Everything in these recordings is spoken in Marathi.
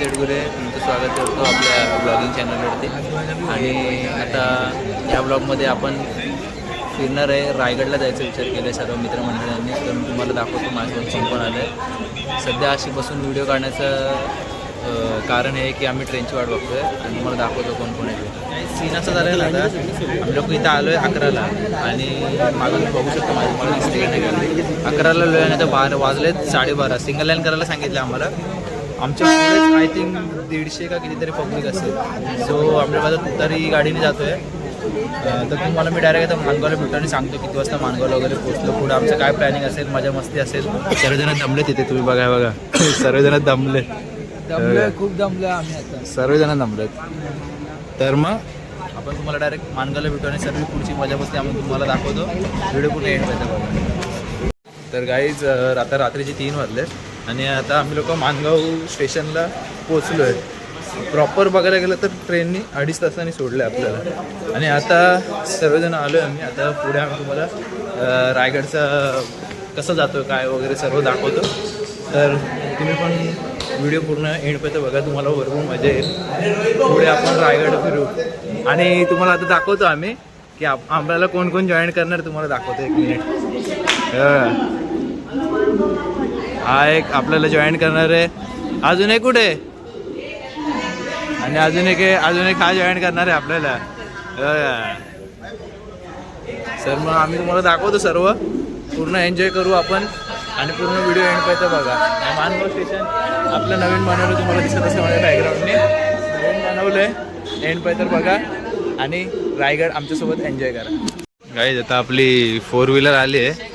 तेडगुरे. तुमचं स्वागत करतो आपल्या ब्लॉगिंग चॅनलवरती आणि आता या ब्लॉगमध्ये आपण फिरणार आहे. रायगडला जायचा विचार केला आहे सर्व मित्रमंडळांनी. तर मी तुम्हाला दाखवतो माझं कोण कोण आलं आहे सध्या अशी बसून व्हिडिओ काढण्याचं कारण आहे की आम्ही ट्रेनची वाट बघतोय आणि तुम्हाला दाखवतो कोण कोण आहे सीन असं झालेलं आता. आम्ही लोक इथं आलो आहे अकराला आणि मागं बघू शकतो माझ्या मला दिसते नाही. का अकराला लोय आणि आता बारा वाजलेत साडेबारा. सिंगल लाईन करायला सांगितलं आम्हाला. आमच्या पुढेच आय थिंक दीडशे का कितीतरी पब्लिक असेल. सो आमच्या माझा तुतारी गाडीने जातोय. तर तुम्हाला मी डायरेक्ट आता मानगावला भेटतो आणि सांगतो किती वाजता मानगावला वगैरे पोहोचलो. पुढे आमचं काय प्लॅनिंग असेल मजा मस्ती असेल. सर्वजण दमले तिथे तुम्ही बघा बघा. सर्वजण दमले दमलोय खूप दमलोय आम्ही आता. सर्वजण दमलेत. तर मग आपण तुम्हाला डायरेक्ट मानगावला भेटू आणि सर्व पुढची मजा मस्ती आम्ही तुम्हाला दाखवतो. व्हिडिओ पूर्ण एंड पाहिजे बघा. तर गाईज आता रात्रीचे तीन वाजलेत आणि आता आम्ही लोक मानगाव स्टेशनला पोचलो आहे प्रॉपर बघायला गेलं तर ट्रेननी अडीच तासांनी सोडलं आहे आपल्याला. आणि आता सर्वजण आलो आहे आम्ही. आता पुढे आम्ही तुम्हाला रायगडचा कसं जातो काय वगैरे सर्व दाखवतो. तर तुम्ही पण व्हिडिओ पूर्ण एंडपर्यंत बघा तुम्हाला भरपूर मजा येईल. पुढे आपण रायगड फिरू. आणि तुम्हाला आता दाखवतो आम्ही की आम्हाला कोण कोण जॉईन करणार तुम्हाला दाखवतो एक मिनिट हा. एक आपल्याला जॉईन करणार आहे. अजून एक कुठे? आणि अजून एक आहे- अजून एक हा जॉईन करणार आहे आपल्याला. सर मग आम्ही तुम्हाला दाखवतो सर्व. पूर्ण एन्जॉय करू आपण. आणि पूर्ण व्हिडिओ एंड पाहिजे बघा. मानगाव स्टेशन आपलं नवीन बनवलं तुम्हाला दिसत असं माझ्या बॅकग्राऊंडने नवीन बनवलं एंड पाहिजे बघा आणि रायगड आमच्यासोबत एन्जॉय करा. गाईज आता आपली फोर व्हीलर आली आहे.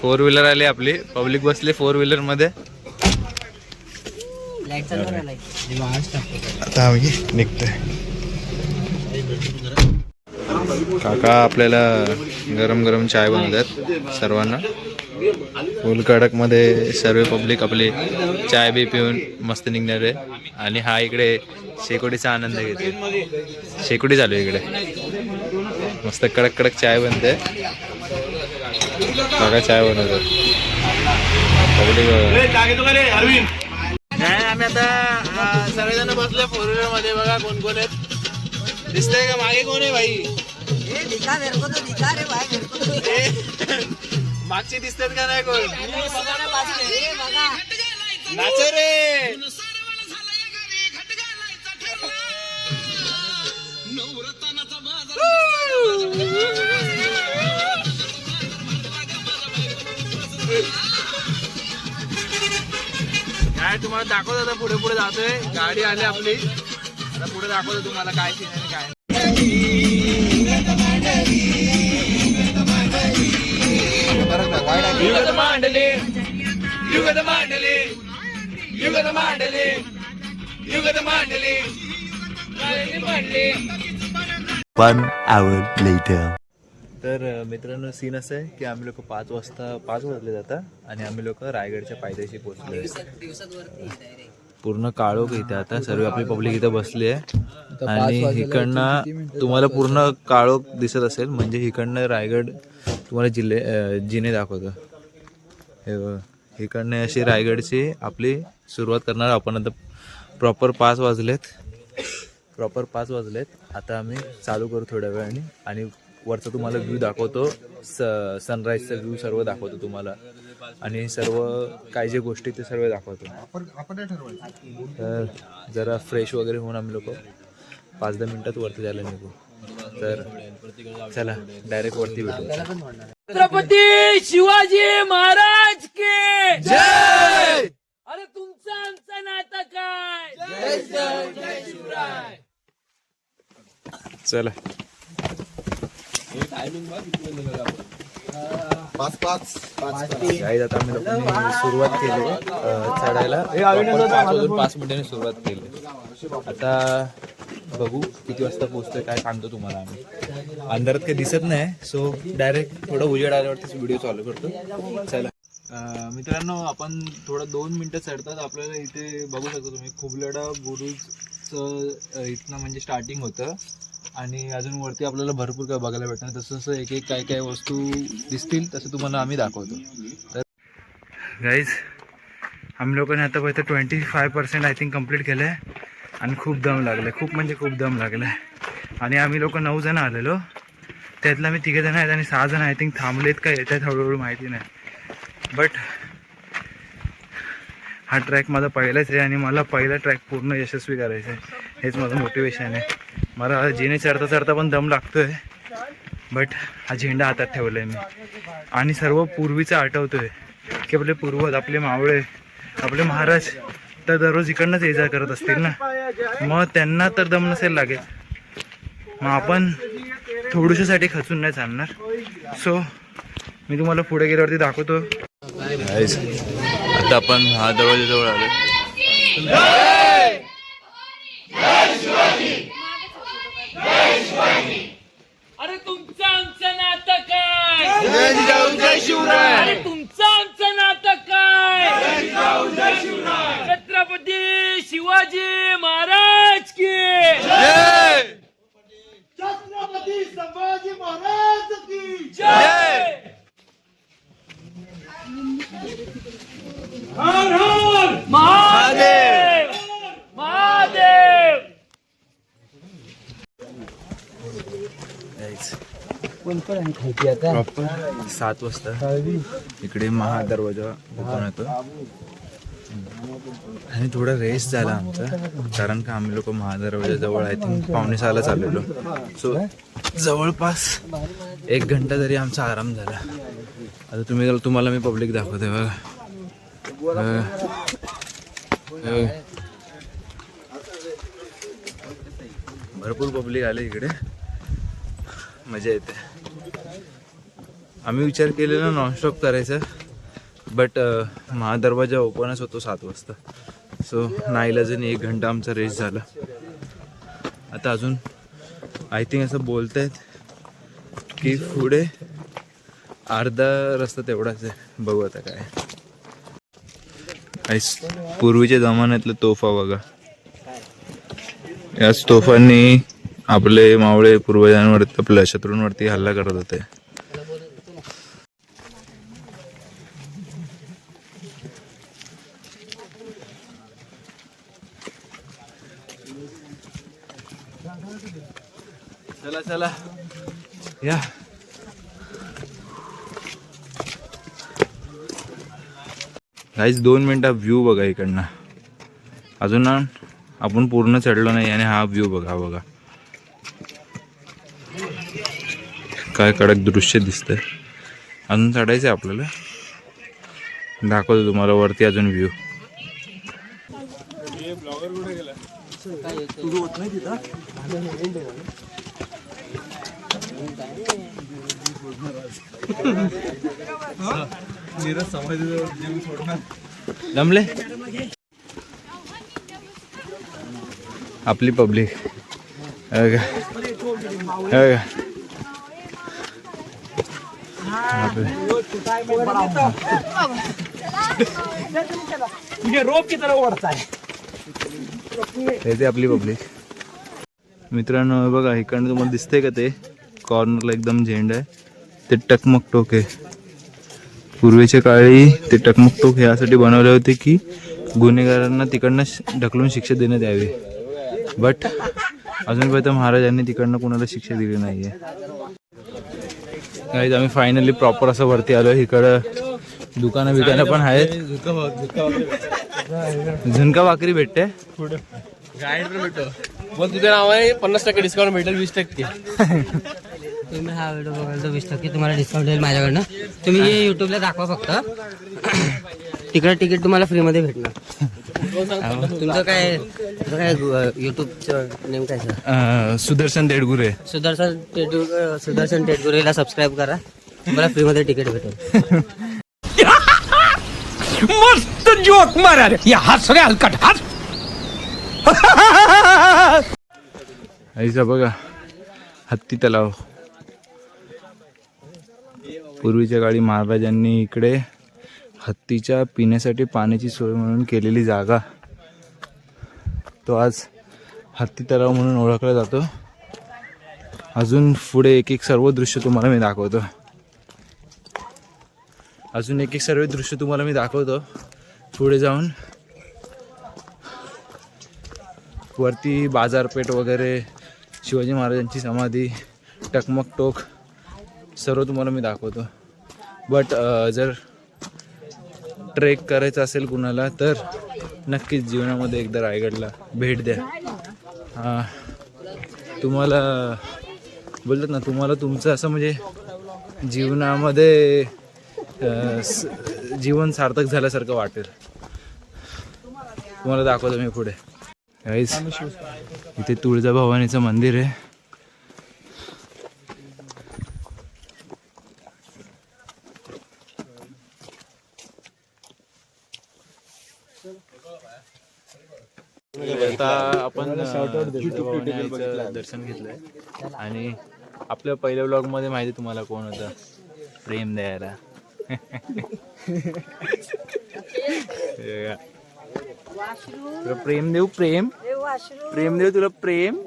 फोर व्हीलर आली आपली. पब्लिक बसली फोर व्हीलरमध्ये आता आम्ही निघतोय. काका आपल्याला गरम गरम चाय बनवतात सर्वांना. फुल कडकमध्ये सर्व पब्लिक आपली चाय बी पिऊन मस्त निघणार आहे. आणि हा इकडे शेकोडीचा आनंद घेते शेकोडी चालू आहे इकडे. मस्त कडक कडक चाय बनते. काका चाय बनवतात पब्लिक आम्ही आता सगळेजण बसले फोर व्हीलरमध्ये. बघा कोण कोण आहेत. दिसतंय का? मागे कोण आहे भाई? ए, मागचे दिसतात का नाही कोण? नाच रे. काय तुम्हाला दाखवतो आता पुढे पुढे जातोय. गाडी आली आपली. आता पुढे दाखवतो तुम्हाला काय सीन आहे काय युगत मांडले युगत मांडले युगत मांडले. युगत मांडले मांडले One hour later. तर अ, मित्रांनो सीन असं आहे की आम्ही लोक पाच वाजता पाच वाजले जाता आणि आम्ही लोक रायगडच्या पायथ्याशी पोहोचलो पूर्ण काळोख इथे आता सर्व आपली पब्लिक इथं बसली आहे. आणि इकडनं तुम्हाला पूर्ण काळोख दिसत असेल. म्हणजे इकडनं रायगड तुम्हाला जिल्हे जिने दाखवतो. हे. इकडनं अशी रायगडची आपली सुरुवात करणार आपण आता प्रॉपर पाच वाजलेत. प्रॉपर पाच वाजलेत. आता आम्ही चालू करू थोड्या वेळाने. आणि वरचा तुम्हाला व्ह्यू दाखवतो. स सनराईजचा व्ह्यू सर्व दाखवतो तुम्हाला. आणि सर्व काय जे गोष्टी ते सर्व दाखवतो. तर जरा फ्रेश वगैरे होऊन आम्ही लोक पाच दहा मिनिटात वरती जायला निघू. तर चला डायरेक्ट वरती भेटू छत्रपती शिवाजी महाराज के जय! अरे तुमचं आमचं नातं काय? चला. गाईज आता आम्ही लोकांनी सुरुवात केली चढायला. पाच पाच मिनिटांनी सुरुवात केली. आता बघू किती वाजता पोहोचतोय काय सांगतो तुम्हाला आम्ही. अंधारात काही दिसत नाही सो डायरेक्ट थोडं उजेड आल्यावरतीच व्हिडिओ चालू करतो. चला. मित्रांनो आपण थोडं दोन मिनटं चढतात आपल्याला इथे बघू शकता तुम्ही खुबलडा बुरुजचं इथनं म्हणजे स्टार्टिंग होतं. आणि अजून वरती आपल्याला भरपूर काय बघायला भेटणार. तसं तसं एक एक काय काय वस्तू दिसतील तसं तुम्हाला आम्ही दाखवतो. तर गाईज आम्ही लोकांनी आतापर्यंत twenty five percent I think complete केलं आहे आणि खूप दम लागलं आहे खूप म्हणजे खूप दम लागला आहे आणि आम्ही लोक नऊ जण आलेलो. त्यातला मी तिघे जण आहेत आणि सहा जण आय थिंक थांबलेत का येत आहेत हळूहळू माहिती नाही. बट हा ट्रॅक माझा पहिलाच आहे आणि मला पहिला ट्रॅक पूर्ण यशस्वी करायचा आहे. हेच माझं मोटिवेशन आहे. मला जिने चढता चढता पण दम लागतो आहे बट हा झेंडा हातात ठेवला आहे मी. आणि सर्व पूर्वीचं आठवतोय. की आपले पूर्वज आपले मावळे आपले महाराज तर दररोज इकडनंच ये जा करत असतील ना. मग त्यांना तर दम नसेल लागेल. मग आपण थोडीशासाठी खचून नाही चालणार. सो मी तुम्हाला पुढे गेल्यावरती दाखवतो. आता आपण हा दरवाजाजवळ आलो अरे तुमचं आमचं नातं काय? अरे तुमचं आमचं नातं काय छत्रपती शिवाजी महाराज की जय हर हर महादेव महादेव प्रॉपर सात वाजता. इकडे महादरवाजा ओपन होतो. आणि थोडा रेस झाला आमचा. कारण का आम्ही लोक महादरवाजाजवळ आय थिंक पावणे सहाला चाललेलो. सो जवळपास एक घंटा तरी आमचा आराम झाला. आता तुम्ही तुम्हाला मी पब्लिक दाखवते बघा. भरपूर पब्लिक आले इकडे. मजा येते. आम्ही विचार केलेला नॉनस्टॉप करायचा. बट महादरवाजा ओपनच होतो सात वाजता. सो नाईलाजाने एक घंटा आमचा रेस्ट झाला. आता अजून आय थिंक असं बोलत आहेत की पुढे अर्धा रस्ता तेवढाच आहे. बघू आता काय आईस पूर्वीच्या जमान्यातलं तोफा बघा. याच तोफांनी आपले मावळे पूर्वजांवरती आपल्या शत्रूंवरती हल्ला करत होते. चला चला. या. काहीच दोन मिनिटं व्ह्यू बघा इकडनं. अजून ना आपण पूर्ण चढलो नाही आणि हा व्ह्यू बघा बघा. काय कडक दृश्य दिसतंय. अजून चढायचं आहे आपल्याला. दाखवतो तुम्हाला वरती अजून व्ह्यू जमले? आपली पब्लिक. ते आपली पब्लिक. मित्रांनो हे बघा इकडनं तुम्हाला दिसतंय का ते? कॉर्नरला एकदम झेंड आहे. ते टकमक टोक. आहे पूर्वीच्या काळी ते टकमक टोक यासाठी बनवले होते की गुन्हेगारांना तिकडनं ढकलून शिक्षा देण्यात यावी. बट अजूनपर्यंत महाराजांनी तिकडनं कुणाला शिक्षा दिली नाहीये. काही आम्ही फायनली प्रॉपर असं वरती आलो इकडं दुकानं बिकानं पण आहेत. झुणका भाकरी भेटते. गाईड पण भेटतो. बोल तुझ्या नावाने पन्नास टक्के डिस्काउंट भेटेल वीस टक्के. तुम्ही हा व्हिडिओ बघाल तर वीस टक्के तुम्हाला डिस्काउंट येईल माझ्याकडनं तुम्ही हे युट्यूबला दाखवा फक्त. तिकडे तिकीट तुम्हाला फ्रीमध्ये भेटणार. तुमचं काय तुमचं काय युट्यूबचं नेम काय सर? अं, सुदर्शन देडगुरे. सुदर्शन टेटू सुदर्शन टेटगुरीला सबस्क्राईब करा. तुम्हाला फ्रीमध्ये तिकीट भेटेल. मस्त जोक मारा रे. या हात सगळे हलकट हात. आईचा बघा हत्ती तलाव. पूर्वीच्या काळी महाराजांनी इकडे हत्तीच्या पिण्यासाठी पाण्याची सोय म्हणून केलेली जागा. तो आज हत्ती तलाव म्हणून ओळखला जातो. अजून पुढे एक एक सर्व दृश्य तुम्हाला मी दाखवतो. अजून एक एक सर्व दृश्य तुम्हाला मी दाखवतो. पुढे जाऊन वरती बाजारपेठ वगैरे शिवाजी महाराजांची समाधी टकमक टोक सर्व तुम्हाला मी दाखवतो. बट जर ट्रेक करायचं असेल कुणाला तर नक्कीच जीवनामध्ये एकदा रायगडला भेट द्या. तुम्हाला बोलतात ना तुम्हाला तुमचं असं म्हणजे जीवनामध्ये स- जीवन सार्थक झाल्यासारखं वाटेल. तुम्हाला दाखवतो मी पुढे. गाईस इथे तुळजाभवानीचं मंदिर आहे. आता आपण दर्शन घेतलंय. आणि आपल्या पहिल्या ब्लॉगमध्ये माहिती तुम्हाला कोण होतं? प्रेम द्यायला. तुला प्रेम देऊ प्रेम? प्रेम देऊ तुला प्रेम?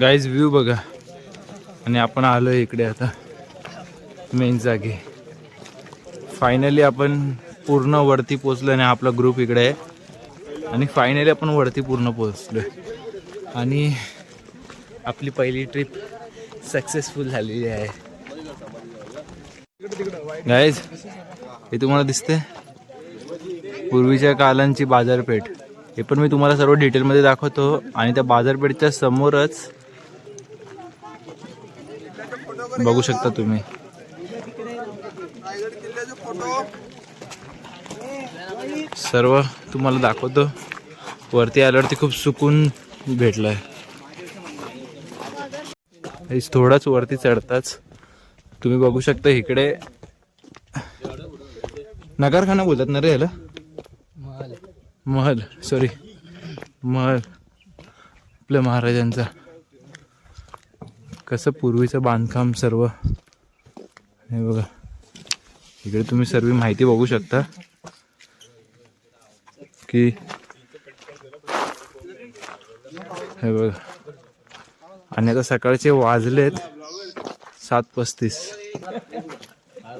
गाईज व्ह्यू बघा. आणि आपण आलोय इकडे आता. मेन जागी. फायनली आपण पूर्ण वरती पोचलो आणि आपला ग्रुप इकडे आहे. आणि फायनली आपण वरती पूर्ण पोचलोय आणि आपली पहिली ट्रिप सक्सेसफुल झालेली आहे. गाईज हे तुम्हाला दिसते पूर्वीच्या कालांची बाजारपेठ. हे पण मी तुम्हाला सर्व डिटेलमध्ये दाखवतो. आणि त्या बाजारपेठच्या समोरच बघू शकता तुम्ही. सर्व तुम्हाला दाखवतो. वरती आल्यावरती खूप सुकून भेटलं आहे थोडाच वरती चढताच. तुम्ही बघू शकता इकडे. नगरखाना बोलतात ना रे याला? महल. सॉरी महल. आपल्या महाराजांचा. कसं पूर्वीचं बांधकाम सर्व. हे बघा. इकडे तुम्ही सर्व माहिती बघू शकता की हे बघा. आणि आता सकाळचे वाजलेत सात पस्तीस.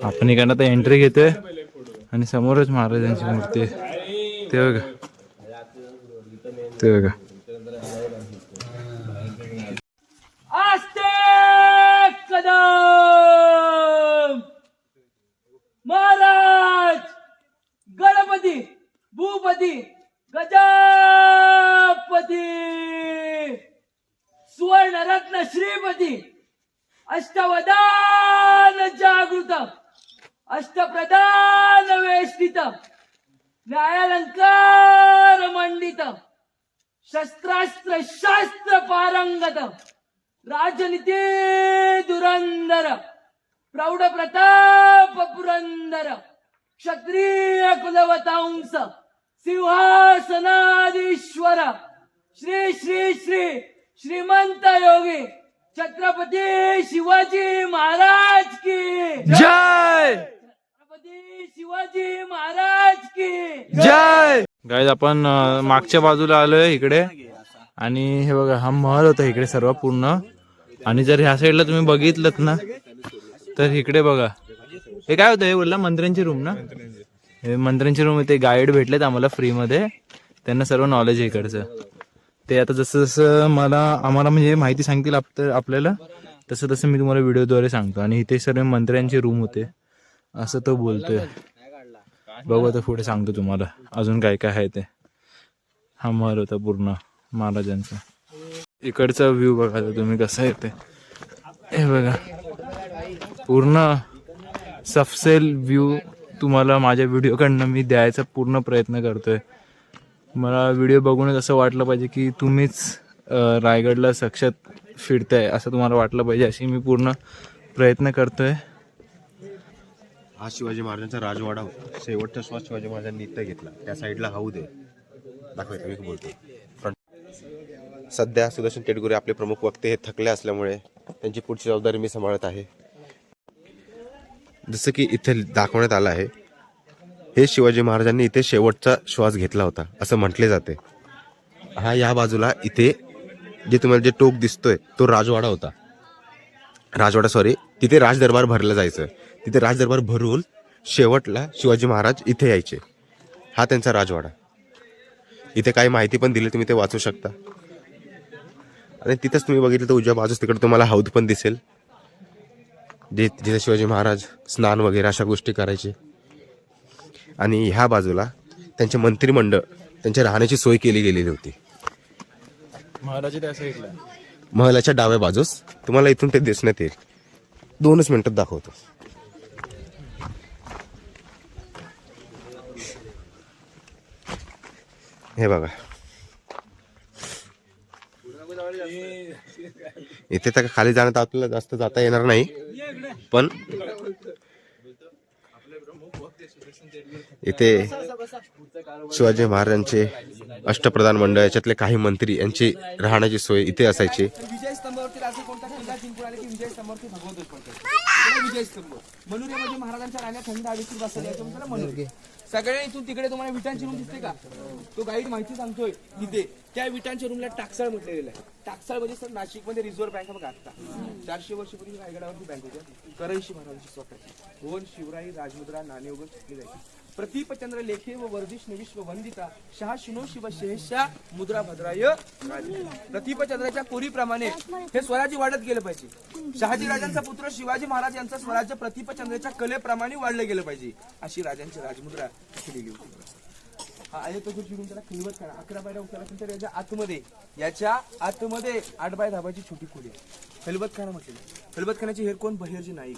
आपण इकडनं आता एंट्री घेतोय आणि समोरच महाराजांची मूर्ती आहे. ते बघा. ते बघा. भूपती गजापती सुवर्णरत्न श्रीपती अष्टवदान जागृत अष्टप्रधान वेष्टित न्यायालंकार मंडित शस्त्रास्त्र शास्त्र पारंगत राजनीती दुरंदर प्रौढ प्रताप पुरंदर क्षत्रिय कुलवतांस सिंहासनाधीश्वर. श्री श्री श्री श्रीमंत योगी. छत्रपती शिवाजी महाराज की. जय! छत्रपती शिवाजी महाराज की. जय! गाईज आपण अं, मागच्या बाजूला आलोय इकडे. आणि हे बघा हा महल होता इकडे सर्व पूर्ण. आणि जर ह्या साईडला तुम्ही बघितलं ना तर इकडे बघा. हे काय होतं? हे बोलला मंत्र्यांची रूम ना? हे रूम ते गाईड भेटलेत आम्हाला फ्रीमध्ये त्यांना सर्व नॉलेज आहे इकडचं. ते आता जसं जसं मला आम्हाला म्हणजे माहिती सांगतील आप आपल्याला तसं तसं मी तुम्हाला व्हिडिओद्वारे सांगतो. आणि इथे सर्व मंत्र्यांचे रूम होते. असं तो बोलतोय. बघू आता पुढे सांगतो तुम्हाला. अजून काय काय आहे ते. हा महल होता पूर्ण महाराजांचा. इकडचा व्ह्यू बघा तुम्ही कसा येते हे बघा. पूर्ण सफसेल व्ह्यू तुम्हाला माझ्या व्हिडिओकडनं मी द्यायचा पूर्ण प्रयत्न करतोय. मला व्हिडिओ बघूनच असं वाटलं पाहिजे की तुम्हीच रायगडला सक्षात फिरताय असं तुम्हाला वाटलं पाहिजे अशी मी पूर्ण प्रयत्न करतोय. हा शिवाजी महाराजांचा राजवाडा होता. शेवटचा श्वास शिवाजी महाराजांनी इथं घेतला. त्या साईडला हौद आहे दाखवायचं मी बोलतो सध्या सुदर्शन तेडगुरे आपले प्रमुख वक्ते हे थकले असल्यामुळे त्यांची पुढची जबाबदारी मी सांभाळत आहे. जसं की इथे दाखवण्यात आलं आहे हे शिवाजी महाराजांनी इथे शेवटचा श्वास घेतला होता असं म्हटले जाते. हा या बाजूला इथे जे तुम्हाला जे टोक दिसतोय तो राजवाडा होता. राजवाडा सॉरी तिथे राजदरबार भरलं जायचं. तिथे राजदरबार भरून शेवटला शिवाजी महाराज इथे यायचे. हा त्यांचा राजवाडा. इथे काही माहिती पण दिली तुम्ही ते वाचू शकता. आणि तिथंच तुम्ही बघितलं तर उजव्या बाजूस तिकडे तुम्हाला हौद पण दिसेल. जिथे शिवाजी महाराज स्नान वगैरे अशा गोष्टी करायचे. आणि ह्या बाजूला त्यांचे मंत्रिमंडळ त्यांच्या राहण्याची सोय केली गेलेली होती. महलाच्या डाव्या बाजूस तुम्हाला इथून ते दिसण्यात येईल. दोनच मिनिटात दाखवतो. हे बघा. इथे तर खाली जाण्यात आपल्याला जास्त जाता येणार नाही. पण इथे शिवाजी महाराजांचे अष्टप्रधान मंडळ याच्यातले काही मंत्री यांची राहण्याची सोय इथे असायची. विजय स्तंभावरती राजे कोणता किल्ला जिंकून आले की विजय स्तंभावरती भगवंतच पडतो विजय स्तंभ. म्हणून म्हणजे महाराजांच्या राण्या थंड हवेतील बसले त्याला मनोरे सगळ्या इथून तिकडे तुम्हाला विटांची रूम दिसते का? तो गाईड माहिती सांगतोय. इथे. त्या विटांच्या रूमला टाकसाळ म्हटलेलं आहे. टाकसाळ म्हणजे सर नाशिकमध्ये रिझर्व्ह बँक बघा आता. चारशे वर्षापूर्वी रायगडावरती बँक होती. करैशी महाराजांची स्वतःची भुवन शिवराई राजमुद्रा नाणे वगैरे शिकली जायची. प्रतीपचंद्र लेखे व वर्धिष विश्व वंदिता शहा शिनो शिव शेषा मुद्रा भद्राय राजे. प्रतीपचंद्राच्या कोरीप्रमाणे हे स्वराज्य वाढत गेलं पाहिजे. शहाजी राजांचा पुत्र शिवाजी महाराज यांचं स्वराज्य प्रतीपचंद्राच्या कलेप्रमाणे वाढलं गेलं पाहिजे अशी राजांची राजमुद्रा इथे होती. हा आहे तो चिरून त्याला खिलवत करा. अकरा बाय उचलला तर याच्या आतमध्ये याच्या आतमध्ये आठ बाय धाबाची छोटी खोली आहे. खलबत खाना म्हटलेलं खलबत खाण्याचे हेर कोण? बहेरजी नाईक.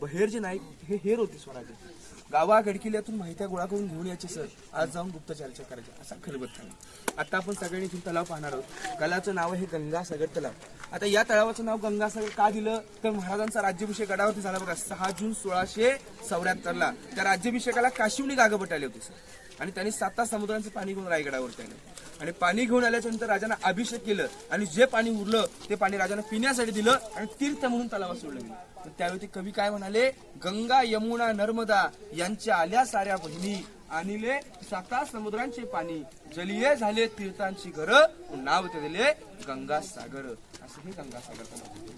बहेरजी नाईक हे हेर होते स्वराज्य. गावा गडकिल्ल्यातून माहित्या गोळा करून घेऊन यायचे सर. आज जाऊन गुप्तचर्चा करायची. असा खलबत खाना आता आपण सगळ्यांनी इथून तलाव पाहणार आहोत. कलाचं नाव आहे गंगासागर तलाव. आता या तलावाचं नाव गंगासागर का दिलं? तर महाराजांचा राज्याभिषेक गडावरती झाला बघा. सहा जून सोळाशे चौऱ्याहत्तरला. त्या राज्याभिषेकाला काशिवनी गागपट आले होते सर. आणि त्यांनी सात तास समुद्राचं पाणी घेऊन रायगडावरती आलं आणि पाणी घेऊन आल्याच्यानंतर राजांना अभिषेक केलं. आणि जे पाणी उरलं ते पाणी राजांना पिण्यासाठी दिलं आणि तीर्थ म्हणून तलावात सोडलं गेलं. तर त्यावेळी ते कवी काय म्हणाले? गंगा यमुना नर्मदा यांच्या आल्या साऱ्या बहिणी. आणिले साता समुद्रांचे पाणी. जलीय झाले तीर्थांची घर. नाव ते दिले गंगा सागर. असं हे गंगा सागर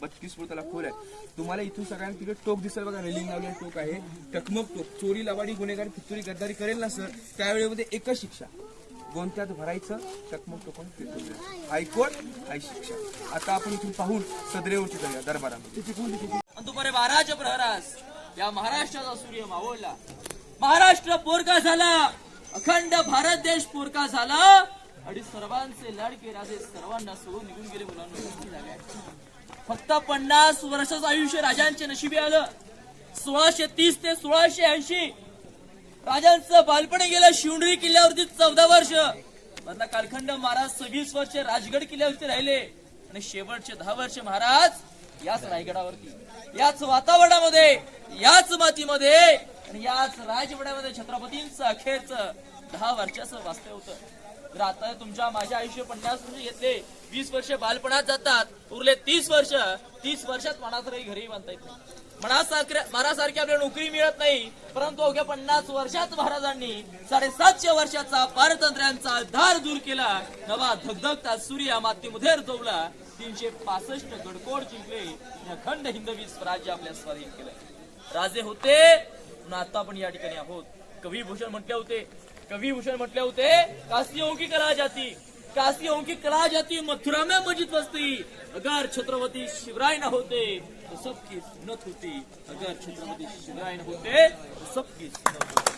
बत्तीस फूट त्याला खोल आहे तुम्हाला इथून सगळ्यांना तिकडे टोक दिसेल बघा रेलिंग लावलेलं टोक आहे. टकमक टोक. चोरी लवाडी गुन्हेगारी फितुरी गद्दारी करेल ना सर त्यावेळेमध्ये एकच शिक्षा. गोंत्यात भरायचं टकमक टोकून फिरतो? हायकोर्ट हाय शिक्षा आता आपण इथून पाहून सदरेवरती जाऊया दरबारामध्ये. दुपारी बाराच्या प्रहरास या महाराष्ट्राचा सूर्य मावळला. महाराष्ट्र पोरका झाला. अखंड भारत देश पोरका झाला. आणि सर्वांचे लाडके राजे सर्वांना सोडून निघून गेले मुलांना. फक्त पन्नास वर्षाचं आयुष्य राजांचे नशिबी आलं. सोळाशे तीस ते सोळाशे ऐंशी राजांचं बालपण गेलं शिवनेरी किल्ल्यावरती चौदा वर्ष. मधला कालखंड महाराज सव्वीस वर्ष राजगड किल्ल्यावरती राहिले. आणि शेवटचे दहा वर्ष महाराज याच रायगडावरती. याच वातावरणामध्ये याच मातीमध्ये आणि याच राजवड्यामध्ये छत्रपतींचं अखेरचं दहा वर्षाचं वास्तव्य होतं. तर आता तुमच्या माझ्या आयुष्य पन्नास वर्ष घेतले. वीस वर्ष बालपणात जातात. उरले तीस वर्ष. तीस वर्षात मनातही घरी बांधता येत. नाही मनासारख्या आपल्या आपल्याला नोकरी मिळत नाही. परंतु अवघ्या पन्नास वर्षात महाराजांनी साडेसातशे वर्षाचा पारतंत्र्यांचा धार दूर केला. नवा धगधगता सूर्य मातीमध्ये रुजवला. तीनशे पासष्ट गडकोड जिंकले. अखंड हिंदवी स्वराज्य आपल्या स्वाधीन केलं. राजे होते आता आपण या ठिकाणी आहोत. कवी भूषण म्हटले होते. कवी भूषण म्हटले होते काशी की कला जाती. काशी की कला जाती मथुरा में मस्जिद बसती अगर छत्रपती शिवराय न होते तो सबकी सुन्नत होती अगर छत्रपती शिवराय होते तो सबकी सुन्नत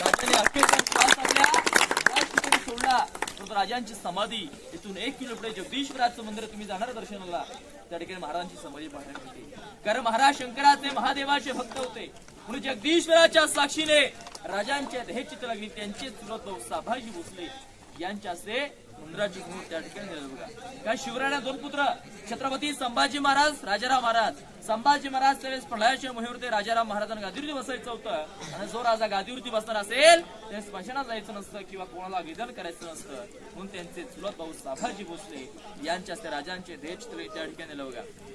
राजाने अखेरचा श्वास आपल्या ठिकाणी सोडला परंतु राजांची समाधी इथून एक किलोमीटर जगदीश्वराचं मंदिर तुम्ही जाणार दर्शनाला त्या ठिकाणी महाराजांची समाधी पाहण्यात होती. कारण महाराज शंकराचे महादेवाचे भक्त होते. म्हणून जगदीश्वराच्या साक्षीने राजांच्या ध्येय चित्र लागली त्यांचे चुलत भाऊ साभाजी भोसले यांच्या हस्ते उंदराची मूठ त्या ठिकाणी नेलं बघा. काय शिवरायांना दोन पुत्र छत्रपती संभाजी महाराज राजाराम महाराज. संभाजी महाराज त्यावेळेस प्रलयाशिवाय मोहिवरती राजाराम महाराजांना गादीवरती बसायचं होतं. आणि जो राजा गादीवरती बसणार असेल त्याने स्मशानात जायचं नसतं किंवा कोणाला विधान करायचं नसतं. म्हणून त्यांचे चुलत भाऊ साभाजी भोसले यांच्या त्या राजांचे देश त्या ठिकाणी नेलं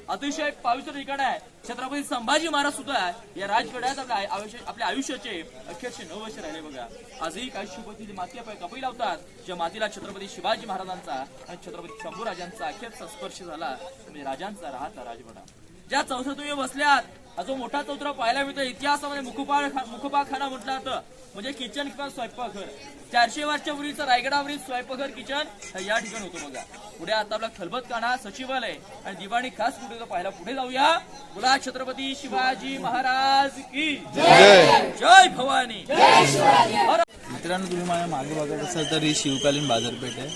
अतिशय पवित्र ठिकाण आहे. छत्रपती संभाजी महाराज सुद्धा या राजगडात आपल्या आयुष्य आपल्या आयुष्याचे अखेरचे नऊ वर्ष राहिले बघा. आजही काही शिवपती माती पाय कपई लावतात. ज्या मातीला छत्रपती शिवाजी महाराजांचा आणि छत्रपती शंभूराजांचा अखेरचा स्पर्श झाला म्हणजे राजांचा राहता राजगडा. ज्या चौथ्या तुम्ही बसल्यात हा जो मोठा चौथरा पाहायला मिळतो इतिहासामध्ये मुखपा मुखपाखाना म्हटलं जातं. म्हणजे किचन किंवा स्वयंपाकघर. चारशे वर्षाच्या पूर्वीचं रायगडावरील स्वयंपाकघर किचन या ठिकाणी होतं बघा. पुढे आता आपला खलबतखाना सचिवालय आणि दिवाणी खास कुठे पाहायला पुढे जाऊया. बोला छत्रपती शिवाजी महाराज की जय. भवानी. मित्रांनो तुम्ही माझ्या मागे बघत असाल तर ही शिवकालीन बाजारपेठ आहे.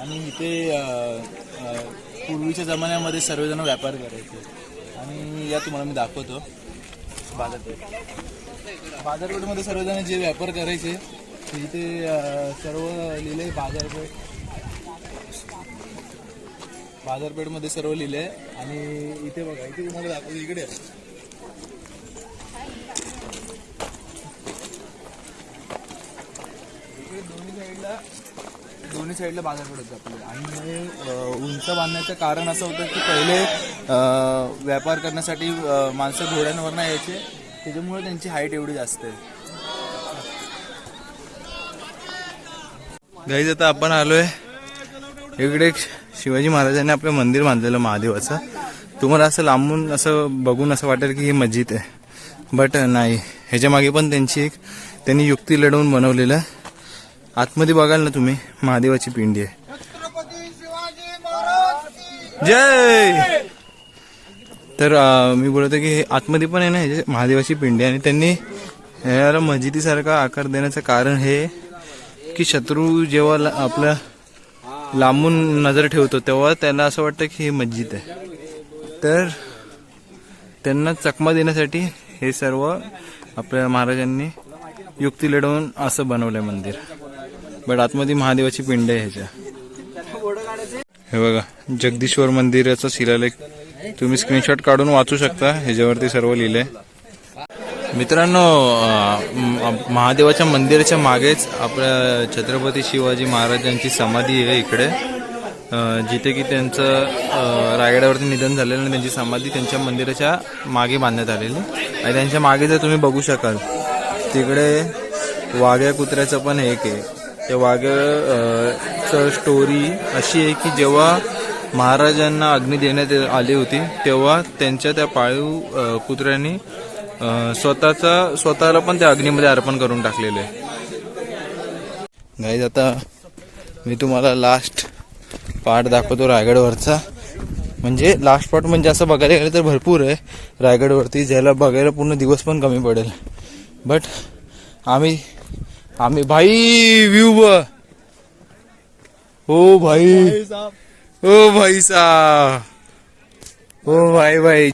आणि इथे पूर्वीच्या जमान्यामध्ये सर्वजण व्यापार करायचे. आणि या तुम्हाला मी दाखवतो. बाजारपेठ. बाजारपेठमध्ये सर्वजण जे व्यापार करायचे इथे सर्व लिहिले बाजारपेठ. बाजारपेठमध्ये सर्व लिहिले आणि इथे बघा इथे तुम्हाला दाखवतो इकडे आहे. इकडे दोन्ही साईडला दोन्ही साईडला बाजारपेठ पडत आपलं आणि हे उंच बांधण्याचं कारण असं होतं की पहिले व्यापार करण्यासाठी माणसं घोड्यांवरनं यायचे. त्याच्यामुळे त्यांची हाईट एवढी जास्त आहे. गाईज आता आपण आलोय इकडे शिवाजी महाराजांनी आपलं मंदिर बांधलेलं महादेवाचं. तुम्हाला असं लांबून असं बघून असं वाटेल की ही मस्जिद आहे. बट नाही ह्याच्या मागे पण त्यांची एक त्यांनी युक्ती लढवून बनवलेलं. आहे. आतमध्ये बघाल ना तुम्ही महादेवाची पिंडी आहे. जय! तर मी बोलतो की हे आतमध्ये पण आहे ना ह्याची महादेवाची पिंडी आहे आणि त्यांनी ह्याला मस्जिदीसारखा आकार देण्याचं कारण हे की शत्रू जेव्हा ला- आपल्या लांबून नजर ठेवतो तेव्हा त्याला असं वाटतं की हे मस्जिद आहे. तर त्यांना चकमा देण्यासाठी हे सर्व आपल्या महाराजांनी युक्ती लढवून असं बनवलंय मंदिर. बट आतमध्ये महादेवाची पिंड आहे ह्याच्या. हे बघा जगदीश्वर मंदिराचा शिलालेख. तुम्ही स्क्रीनशॉट काढून वाचू शकता ह्याच्यावरती सर्व लिहिलंय. मित्रांनो महादेवाच्या मंदिराच्या मागेच आपल्या छत्रपती शिवाजी महाराजांची समाधी आहे इकडे. जिथे की त्यांचं रायगडावरती निधन झालेलं आणि त्यांची समाधी त्यांच्या मंदिराच्या मागे बांधण्यात आलेली. आणि त्यांच्या मागे जर तुम्ही बघू शकाल तिकडे वाघ्या कुत्र्याचं पण एक आहे. त्या वाघ्याचं स्टोरी अशी आहे की जेव्हा महाराजांना अग्नी देण्यात आली होती तेव्हा त्यांच्या त्या पाळीव कुत्र्यांनी स्वतःचा स्वतःला पण त्या अग्नीमध्ये अर्पण करून टाकलेले. गाईज आता मी तुम्हाला लास्ट पार्ट दाखवतो रायगडवरचा. म्हणजे लास्ट पार्ट म्हणजे असं बघायला गेलं तर भरपूर आहे. रायगडवरती ज्याला बघायला पूर्ण दिवस पण कमी पडेल. बट आम्ही आम्ही भाई व्ह्यू ब ओ भाई. ओ भाई साहब. ओ भाई भाई.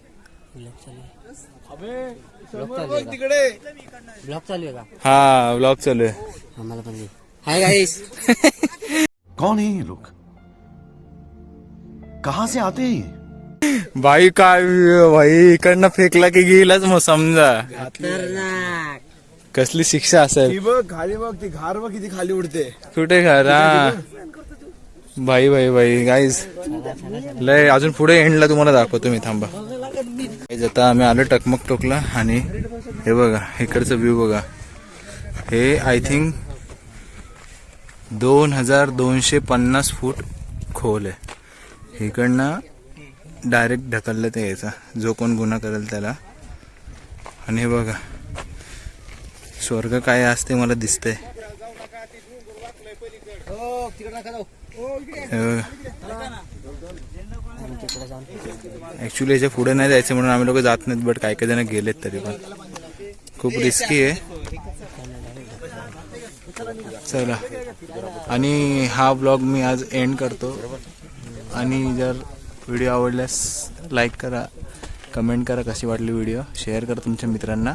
ब्लॉग चालू आहे का हा व्लॉग चालू आहे. आम्हाला पण. हाय गाईस कौन है ये लोग? कहां से आते हैं ये? भाई काय भाई इकडनं फेकला की गेलाच मग समजा. खतरनाक. कसली शिक्षा असेल? बघ खाली बघ ती घार बघ किती खाली उडते. कुठे खरा भाई भाई भाई गाईज लय अजून पुढे एंडला तुम्हाला दाखवतो मी थांबा. Guys, आता आम्ही आलो टकमक टोकला आणि हे बघा इकडचं व्ह्यू बघा. हे आय थिंक दोन हजार दोनशे पन्नास फूट खोल आहे. इकडनं डायरेक्ट ढकललं ते यायचा जो कोण गुन्हा करेल त्याला. आणि हे बघा. स्वर्ग काय असते मला दिसतंय. ऍक्च्युली याच्यापुढे नाही जायचं म्हणून आम्ही लोक जात नाहीत बट काही काही जण गेलेत तरी पण. खूप रिस्की आहे. चला. आणि हा ब्लॉग मी आज एंड करतो. आणि जर व्हिडिओ आवडल्यास लाईक करा कमेंट करा कशी वाटली व्हिडिओ शेअर करा तुमच्या मित्रांना.